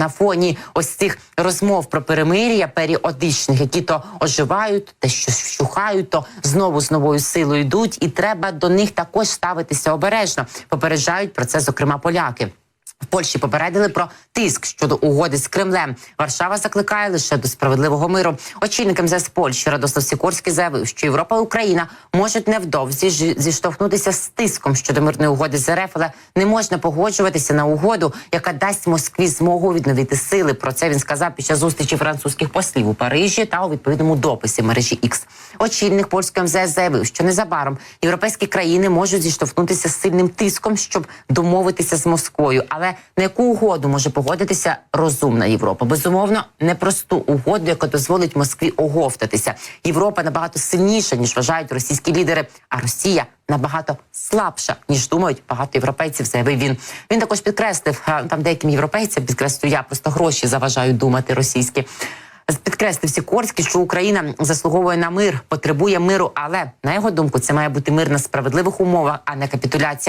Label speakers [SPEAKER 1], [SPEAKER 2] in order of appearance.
[SPEAKER 1] на фоні ось цих розмов про перемир'я періодичних, які то оживають, те що вщухають, то знову з новою силою йдуть, і треба до них також ставитися обережно. Попереджають про це, зокрема, поляки. В Польщі попередили про тиск щодо угоди з Кремлем. Варшава закликає лише до справедливого миру. Очільник МЗС Польщі Радослав Сікорський заявив, що Європа і Україна можуть невдовзі зіштовхнутися з тиском щодо мирної угоди з РФ, але не можна погоджуватися на угоду, яка дасть Москві змогу відновити сили. Про це він сказав під час зустрічі французьких послів у Парижі та у відповідному дописі мережі X. Очільник польського МЗС заявив, що незабаром європейські країни можуть зіштовхнутися з сильним тиском, щоб домовитися з Москвою. Але на яку угоду може погодитися розумна Європа? Безумовно, непросту угоду, яка дозволить Москві оговтатися. Європа набагато сильніша ніж вважають російські лідери, а Росія набагато слабша ніж думають багато європейців. Заявив він. Він також підкреслив там деяким європейцям. Підкреслю я просто гроші заважають думати російські. Підкреслив Сікорський, що Україна заслуговує на мир, потребує миру, але на його думку це має бути мир на справедливих умовах, а не капітуляція